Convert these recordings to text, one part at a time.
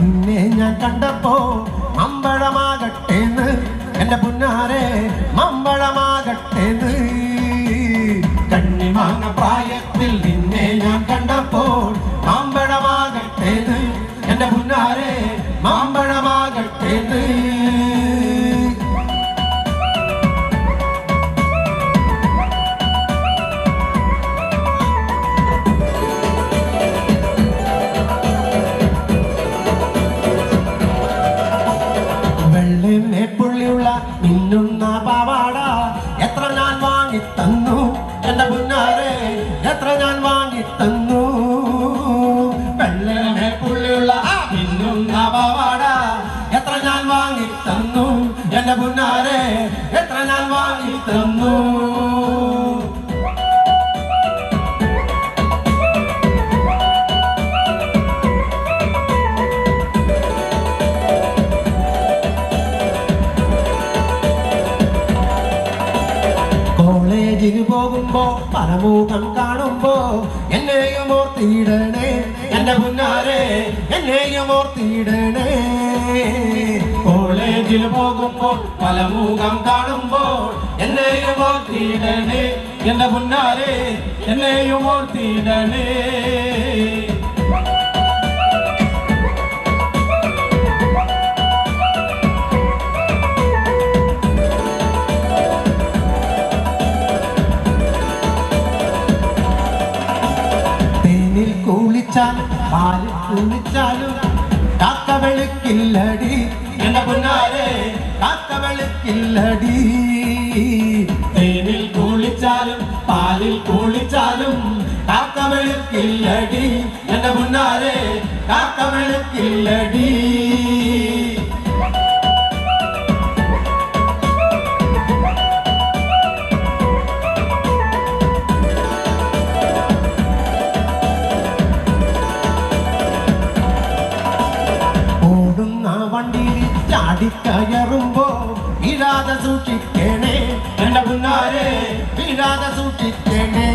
നിന്നെ ഞാൻ കണ്ടപ്പോ മമ്പഴമാകട്ടേന്ന് എന്റെ പുന്നാരെ മമ്പഴമാകട്ടേന്ന് കണ്ണിമാങ്ങ പ്രായത്തിൽ നിന്നെ ഞാൻ കണ്ടപ്പോൾ മിന്നുന്ന കോളേജിന് പോകുമ്പോ പരമുഖം കാണുമ്പോ എന്നെയും ഓർത്തിയിടണേ എന്റെ പുന്നാരെ എന്നെയും ഓർത്തിയിടണേ കോളേജിൽ പോകുമ്പോ പലമുഖം കാണുമ്പോൾ എന്നെയും ഓർത്തിയിടണേ എന്റെ പുന്നാരെ എന്നെയും ഓർത്തിയിടണേ കുളിച്ചാലും പാലിൽ കുളിച്ചാലും കാക്ക വെളുക്കില്ലടി എന്റെ പുന്നാരെ കാക്ക വെളുക്കില്ലടി തേനിൽ കുളിച്ചാലും പാലിൽ കുളിച്ചാലും കാക്ക വെളുക്കില്ലടി എന്റെ പുന്നാരെ കാക്ക വെളുക്കില്ലടി தாண்டி தாடி கயறும்போ விழாத சூட்டிக்கேனே கண்ட முன்னாரே விழாத சூட்டிக்கேனே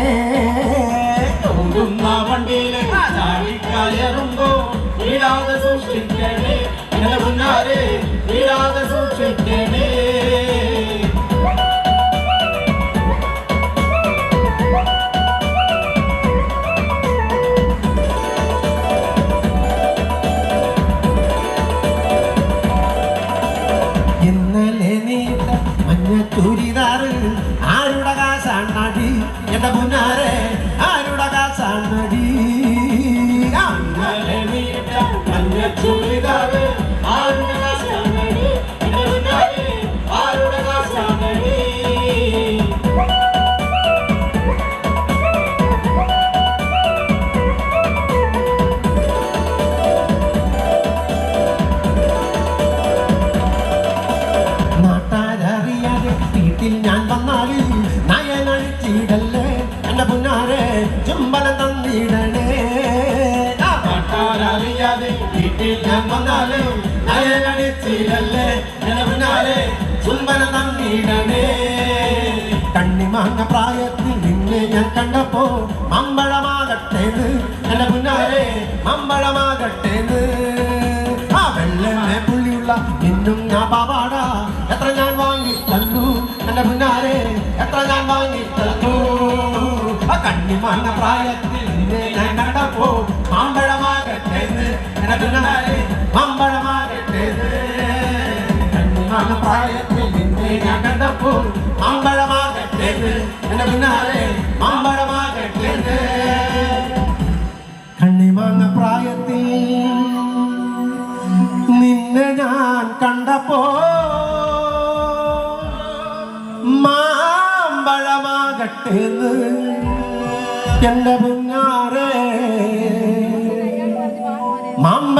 ഞാൻ വന്നാലും നയനടിച്ചില്ലല്ലേ പുന്നാരെ ചുംബനം തന്നിടണേ കണ്ണിമാങ്ങ പ്രായത്തിൽ നിന്നെ ഞാൻ കണ്ടപ്പോ മമ്പഴമാകട്ടേന്ന് എന്റെ പുന്നാരെ മമ്പഴമാകട്ടേന്ന് ആ വെള്ളമേ പുള്ളിയുള്ള നിന്നും ഞാൻ പാവാട. എത്ര ഞാൻ വാങ്ങി തന്നു? എന്റെ എത്ര ഞാൻ വാങ്ങി തന്നു? ആ കണ്ണിമാങ്ങ പ്രായത്തിൽ പിന്നാലെ മമ്പരമാകട്ടെ. കണ്ണിമാങ്ങ പ്രായത്തിൽ നിന്നെ ഞാൻ കണ്ടപ്പോ മാമ്പഴമാകട്ടെ എന്റെ പിന്നാരെ മമ്പ